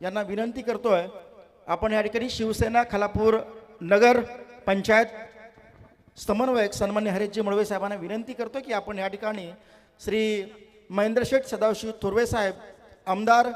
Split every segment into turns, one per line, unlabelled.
यांना विनंती करतोय आपण या ठिकाणी शिवसेना खालापूर नगर पंचायत समन्वयक सन्मान्य हरिजी मुळवे साहेबांना विनंती करतो की आपण या ठिकाणी श्री महेंद्रशेठ सदाशिव थोरवे साहेब आमदार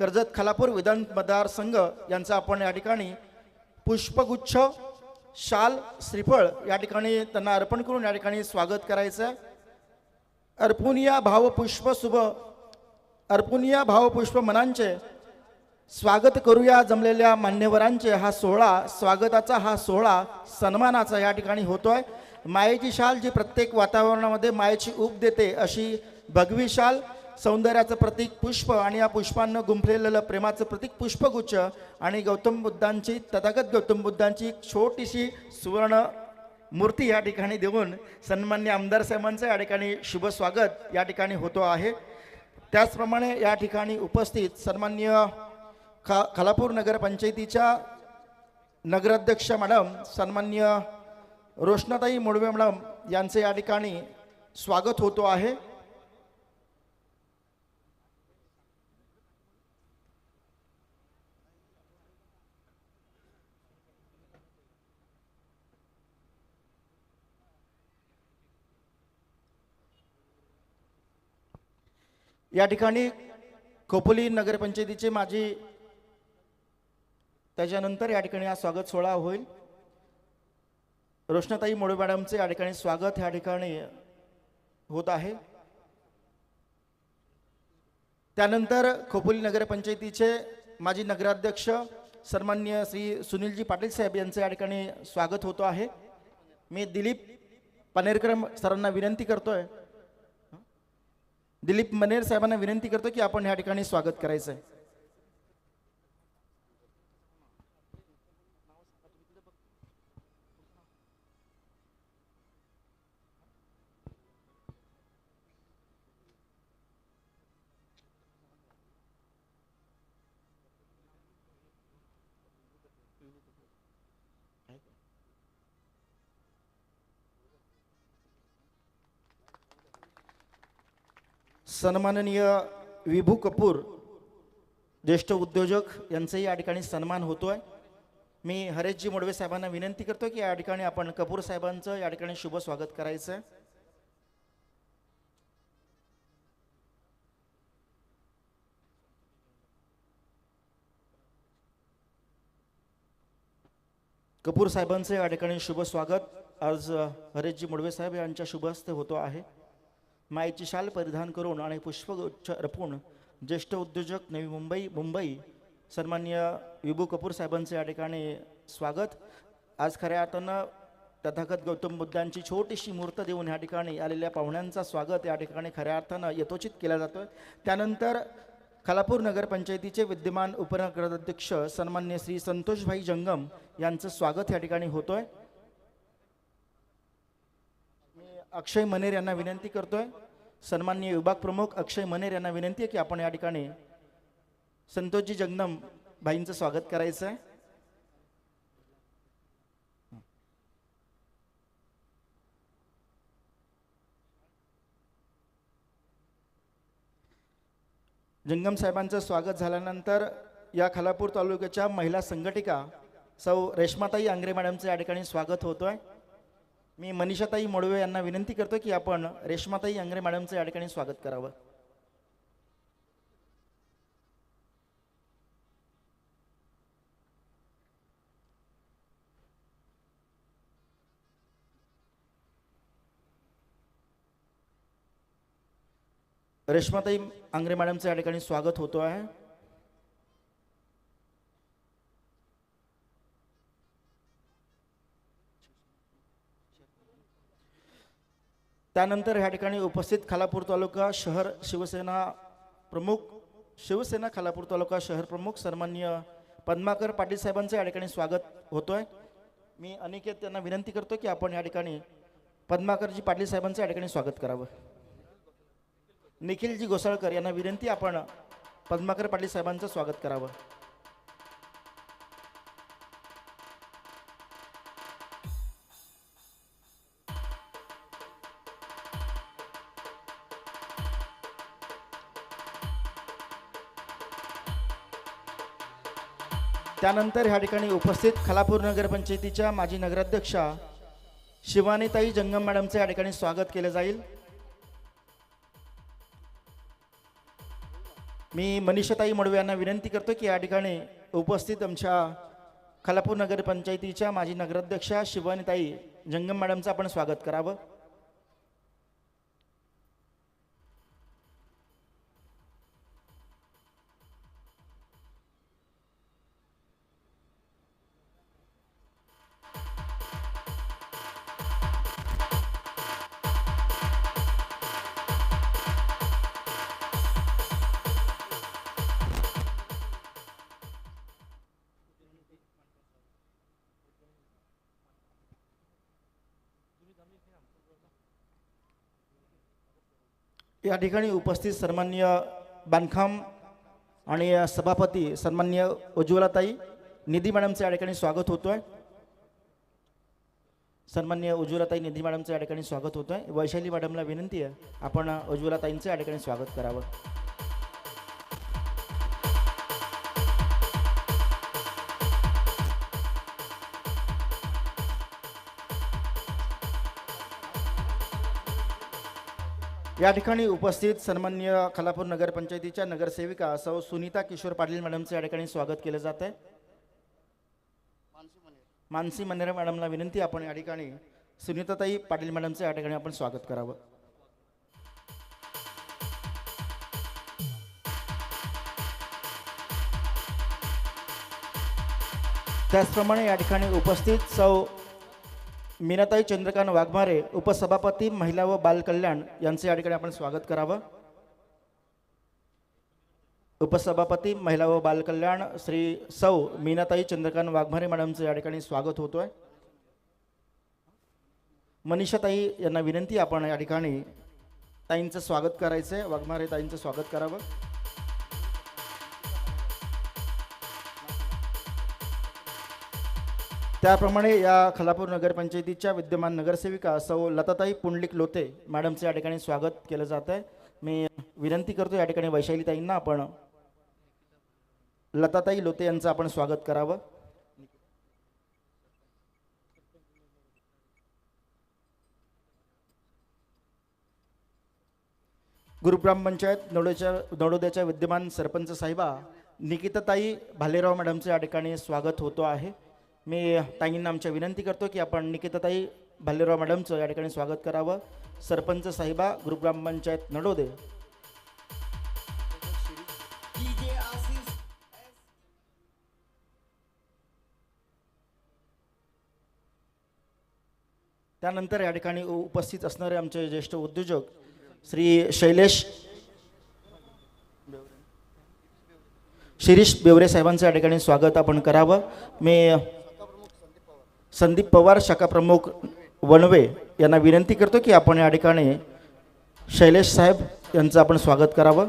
कर्जत खालापूर विधान मतदारसंघ यांचा आपण या ठिकाणी पुष्पगुच्छ शाल श्रीफळ या ठिकाणी त्यांना अर्पण करून या ठिकाणी स्वागत करायचं आहे अर्पुनिया भावपुष्प शुभ अर्पुनिया भावपुष्प मनांचे स्वागत करूया जमलेल्या मान्यवरांचे हा सोहळा स्वागताचा हा सोहळा सन्मानाचा या ठिकाणी होतोय. मायेची शाल जी प्रत्येक वातावरणामध्ये मायेची ऊब देते अशी भगवी शाल सौंदर्याचं प्रतीक पुष्प आणि या पुष्पांना गुंफलेलं प्रेमाचं प्रतीक पुष्पगुच्छ आणि गौतम बुद्धांची तथागत गौतम बुद्धांची छोटीशी सुवर्ण मूर्ती या ठिकाणी देऊन सन्मान्य आमदार साहेबांचं या ठिकाणी शुभ स्वागत या ठिकाणी होतो आहे. त्याचप्रमाणे या ठिकाणी उपस्थित सन्मान्य खा खालापूर नगरपंचायतीच्या नगराध्यक्ष मॅडम सन्मान्य रोशनाताई मोडवे मॅडम यांचे या ठिकाणी स्वागत होतो आहे. या ठिकाणी खोपोली नगरपंचायतीचे माजी त्याच्यानंतर या ठिकाणी हा स्वागत सोहळा होईल. रोशनाताई मोडे मॅडमचे या ठिकाणी स्वागत या ठिकाणी होत आहे. त्यानंतर खोपोली नगरपंचायतीचे माजी नगराध्यक्ष सन्मान्य श्री सुनीलजी पाटील साहेब यांचं या ठिकाणी स्वागत होतो आहे. मी दिलीप पनेरकर सरांना विनंती करतोय. दिलीप मनेर साहेबांना विनंती करतो की आपण या ठिकाणी स्वागत करायचं आहे सन्माननीय विभू कपूर ज्येष्ठ उद्योजक यांचाही या ठिकाणी सन्मान होतो आहे मी हरेशजी मोडवे साहेबांना विनंती करतो की या ठिकाणी आपण कपूर साहेबांचं या ठिकाणी शुभ स्वागत करायचं आहे कपूर साहेबांचं या ठिकाणी शुभ स्वागत. आज हरेशजी मुडवे साहेब यांच्या शुभ हस्ते होतो आहे. मायची शाल परिधान करून आणि पुष्पगुच्छ अर्पून ज्येष्ठ उद्योजक नवी मुंबई मुंबई सन्मान्य विभू कपूर साहेबांचे या ठिकाणी स्वागत. आज खऱ्या अर्थानं तथागत गौतम बुद्धांची छोटीशी मूर्त देऊन या ठिकाणी आलेल्या पाहुण्यांचा स्वागत या ठिकाणी खऱ्या अर्थानं यथोचित केला जातोय. त्यानंतर खालापूर नगरपंचायतीचे विद्यमान उपनगराध्यक्ष सन्मान्य श्री संतोषभाई जंगम यांचं स्वागत या ठिकाणी होतो आहे अक्षय मनेर यांना विनंती करतोय. सन्माननीय विभाग प्रमुख अक्षय मनेर यांना विनंती आहे की आपण या ठिकाणी संतोषजी जगदम भाईंचं स्वागत करायचं आहे. जंगम साहेबांचं स्वागत झाल्यानंतर या खालापूर तालुक्याच्या महिला संघटिका सौ रेश्माताई आंग्रे मॅडमचं या ठिकाणी स्वागत होतोय. मी मनीषाताई मोडवे यांना विनंती करतो की आपण रेश्माताई आंग्रे मॅडमचं या ठिकाणी स्वागत करावं. रेश्माताई आंग्रे मॅडमचं या ठिकाणी स्वागत होतो आहे. त्यानंतर ह्या ठिकाणी उपस्थित खालापूर तालुका शहर शिवसेना प्रमुख शिवसेना खालापूर तालुका शहर प्रमुख सन्मान्य पद्माकर पाटील साहेबांचं या ठिकाणी स्वागत होतोय. मी अनिकेत त्यांना विनंती करतो की आपण या ठिकाणी पद्माकरजी पाटील साहेबांचं या ठिकाणी स्वागत करावं. निखिलजी घोसाळकर यांना विनंती आपण पद्माकर पाटील साहेबांचं स्वागत करावं. त्यानंतर ह्या ठिकाणी उपस्थित खालापूर नगरपंचायतीच्या माजी नगराध्यक्षा शिवानीताई जंगम मॅडमचे या ठिकाणी स्वागत केलं जाईल. मी मनीषाताई मडवे यांना विनंती करतो की या ठिकाणी उपस्थित आमच्या खालापूर नगरपंचायतीच्या माजी नगराध्यक्षा शिवानीताई जंगम मॅडमचं आपण स्वागत करावं. या ठिकाणी उपस्थित सन्मान्य बांधकाम आणि सभापती सन्मान्य उज्ज्वलाताई निधी मॅडमचं या ठिकाणी स्वागत होतो आहे सन्मान्य उज्ज्वलाताई निधी मॅडमचं या ठिकाणी स्वागत होतो आहे वैशाली मॅडमला विनंती आहे आपण उज्ज्वलाताईंचं या ठिकाणी स्वागत करावं. या ठिकाणी उपस्थित सन्मान्य खालापूर नगरपंचायतीच्या नगरसेविका सौ सुनीता किशोर पाटील मॅडमचं या ठिकाणी स्वागत केलं जात आहे. मानसी मनेरे मॅडमला विनंती आपण या ठिकाणी सुनीताताई पाटील मॅडमचं या ठिकाणी आपण स्वागत करावं. त्याचप्रमाणे या ठिकाणी उपस्थित सौ मीनाताई चंद्रकांत वाघमारे उपसभापती महिला व बालकल्याण यांचे या ठिकाणी आपण स्वागत करावं. उपसभापती महिला व बालकल्याण श्री सौ मीनाताई चंद्रकांत वाघमारे मॅडमचं या ठिकाणी स्वागत होतोय. मनीषाताई यांना विनंती आपण या ठिकाणी ताईंचं स्वागत करायचं आहे वाघमारे ताईंचं स्वागत करावं. त्याप्रमाणे या खलापूर नगरपंचायतीच्या विद्यमान नगरसेविका सौ लताताई पुंडलिक लोते मॅडमचं या ठिकाणी स्वागत केलं जात आहे. मी विनंती करतो या ठिकाणी वैशालीताईंना आपण लताताई लोते यांचं आपण स्वागत करावं. गुरुग्राम पंचायत नवडोच्या नवडोद्याच्या विद्यमान सरपंच साहेबा निकिताताई भालेराव मॅडमचं या ठिकाणी स्वागत होतो आहे. मी ताईंना आमच्या विनंती करतो की आपण निकिताताई भालेराव मॅडमचं या ठिकाणी स्वागत करावं. सरपंच साहेबा गुरुग्राम पंचायत नडोदे. त्यानंतर या ठिकाणी उपस्थित असणारे आमचे ज्येष्ठ उद्योजक श्री शैलेश शिरीष बेवरे साहेबांचं या ठिकाणी स्वागत आपण करावं. मी संदीप पवार शाखा प्रमुख वनवे यांना विनंती करतो की आपण या ठिकाणी शैलेश साहेब यांचं आपण स्वागत करावं.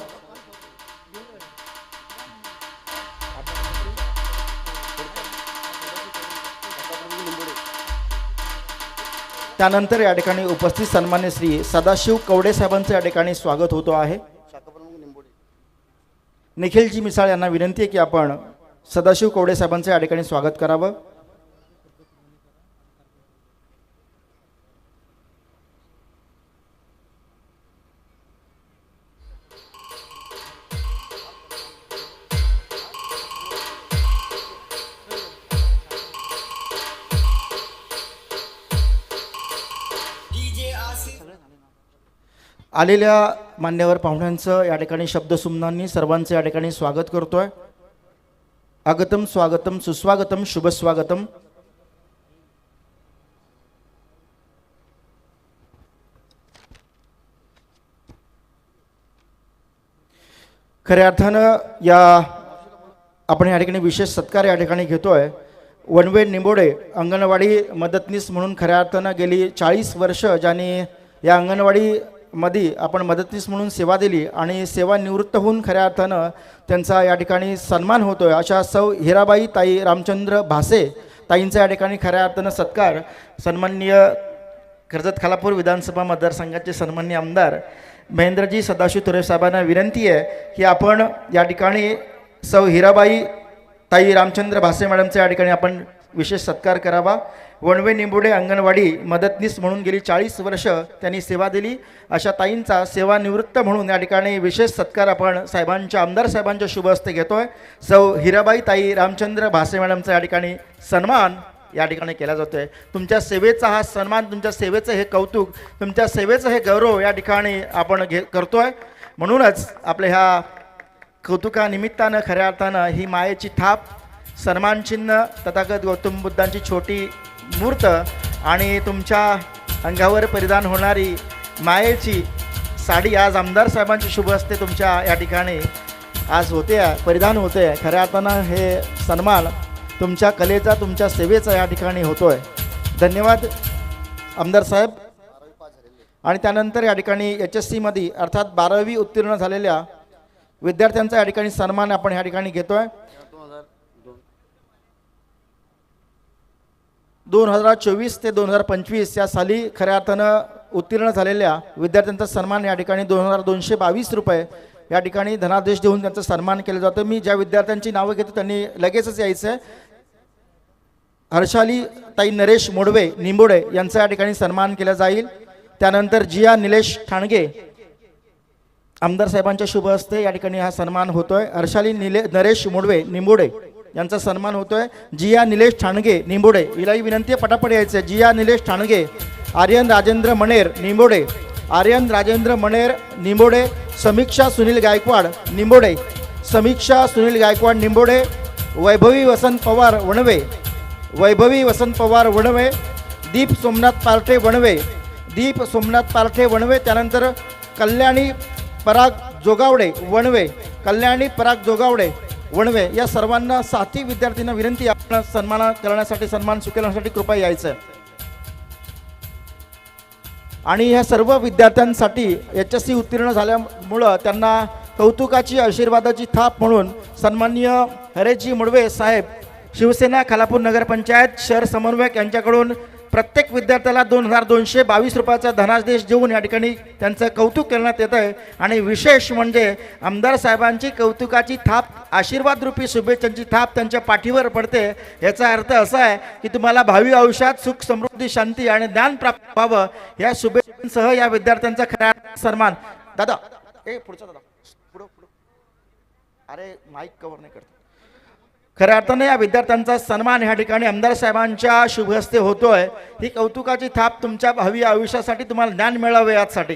त्यानंतर या ठिकाणी उपस्थित सन्मान्य श्री सदाशिव कवडे साहेबांचं या ठिकाणी स्वागत होतो आहे. निखिलजी मिसाळ यांना विनंती आहे की आपण सदाशिव कवडे साहेबांचं या ठिकाणी स्वागत करावं. आलेल्या मान्यवर पाहुण्यांचं या ठिकाणी शब्दसुमनांनी सर्वांचं या ठिकाणी स्वागत करतो आहे आगतम स्वागतम सुस्वागतम शुभस्वागतम. खऱ्या अर्थानं या आपण या ठिकाणी विशेष सत्कार या ठिकाणी घेतोय. वनवे निंबोडे अंगणवाडी मदतनीस म्हणून खऱ्या अर्थानं गेली चाळीस वर्ष ज्यांनी या अंगणवाडी मध्ये आपण मदतनीस म्हणून सेवा दिली आणि सेवा निवृत्त होऊन खऱ्या अर्थानं त्यांचा या ठिकाणी सन्मान होतो आहे अशा सौ हिराबाई ताई रामचंद्र भासे ताईंचा या ठिकाणी खऱ्या अर्थानं सत्कार. सन्माननीय कर्जत खालापूर विधानसभा मतदारसंघाचे सन्मान्य आमदार महेंद्रजी सदाशिव तुरे साहेबांना विनंती आहे की आपण या ठिकाणी सौ हिराबाई ताई रामचंद्र भासे मॅडमचं या ठिकाणी आपण विशेष सत्कार करावा. वणवे निंबुडे अंगणवाडी मदतनीस म्हणून गेली चाळीस वर्ष त्यांनी सेवा दिली. अशा ताईंचा सेवानिवृत्त म्हणून या ठिकाणी विशेष सत्कार आपण साहेबांच्या आमदार साहेबांच्या शुभ हस्ते आहे सौ हिराबाई ताई रामचंद्र भासे मॅडमचा या ठिकाणी सन्मान या ठिकाणी केला जातो आहे तुमच्या सेवेचा हा सन्मान तुमच्या सेवेचं हे कौतुक तुमच्या सेवेचं हे गौरव या ठिकाणी आपण घे करतो आहे म्हणूनच आपल्या ह्या कौतुकानिमित्तानं खऱ्या अर्थानं ही मायेची थाप सन्मानचिन्ह तथागत गौतम बुद्धांची छोटी मूर्त आणि तुमच्या अंगावर परिधान होणारी मायेची साडी आज आमदार साहेबांची शुभ असते तुमच्या या ठिकाणी आज होते परिधान होते आहे. खऱ्या अर्थानं हे सन्मान तुमच्या कलेचा तुमच्या सेवेचा या ठिकाणी होतो आहे धन्यवाद आमदार साहेब. आणि त्यानंतर या ठिकाणी एच एस सीमध्ये अर्थात बारावी उत्तीर्ण झालेल्या विद्यार्थ्यांचा या ठिकाणी सन्मान आपण या ठिकाणी घेतो आहे दोन हजार चोवीस ते दोन हजार पंचवीस या साली खऱ्या अर्थानं उत्तीर्ण झालेल्या विद्यार्थ्यांचा सन्मान या ठिकाणी दोन हजार दोनशे बावीस रुपये या ठिकाणी धनादेश देऊन त्यांचा सन्मान केलं जातं. मी ज्या विद्यार्थ्यांची नावं घेतो त्यांनी लगेचच यायचं आहे. हर्षाली ताई नरेश मोडवे निंबोडे यांचा या ठिकाणी सन्मान केला जाईल. त्यानंतर जिया निलेश ठाणगे आमदार साहेबांच्या शुभ हस्ते या ठिकाणी हा सन्मान होतोय. हर्षाली निले नरेश मोडवे निंबोडे यांचा सन्मान होतोय. जिया निलेश ठाणगे निंबोडे. हिलाही विनंती आहे पटापट यायचं आहे. जिया निलेश ठाणगे आर्यन राजेंद्र मणेर निंबोडे. आर्यन राजेंद्र मणेर निंबोडे. समीक्षा सुनील गायकवाड निंबोडे. समीक्षा सुनील गायकवाड निंबोडे. वैभवी वसंत पवार वणवे. वैभवी वसंत पवार वणवे. दीप सोमनाथ पार्टे वणवे. दीप सोमनाथ पार्टे वणवे. त्यानंतर कल्याणी पराग जोगावडे वणवे. कल्याणी पराग जोगावडे. वणवे या सर्वांना साथी विद्यार्थ्यांना विनंती आपण सन्मान करण्यासाठी सन्मान स्वीकारण्यासाठी कृपया यायचं. आणि ह्या सर्व विद्यार्थ्यांसाठी एच एस सी उत्तीर्ण झाल्यामुळं त्यांना कौतुकाची आशीर्वादाची थाप म्हणून सन्माननीय हरेजी मुडवे साहेब शिवसेना खालापूर नगरपंचायत शहर समन्वयक यांच्याकडून प्रत्येक विद्यार्थ्याला दोन हजार दोनशे बावीस रुपयाचा धनादेश देऊन या ठिकाणी त्यांचं कौतुक करण्यात येतं आहे. आणि विशेष म्हणजे आमदार साहेबांची कौतुकाची थाप आशीर्वादरूपी शुभेच्छांची थाप त्यांच्या पाठीवर पडते. याचा अर्थ असा आहे की तुम्हाला भावी आयुष्यात सुख समृद्धी शांती आणि ज्ञान प्राप्त व्हावं या शुभेच्छांसह या विद्यार्थ्यांचा खऱ्या सन्मान. दादा ए पुढचा दादा. पुढं पुढं. अरे माईक कव्हर नाही करतो. खऱ्या अर्थाने या विद्यार्थ्यांचा सन्मान ह्या ठिकाणी आमदार साहेबांच्या शुभहस्ते होतोय. ही कौतुकाची थाप तुमच्या भावी आयुष्यासाठी तुम्हाला ज्ञान मिळावे यासाठी.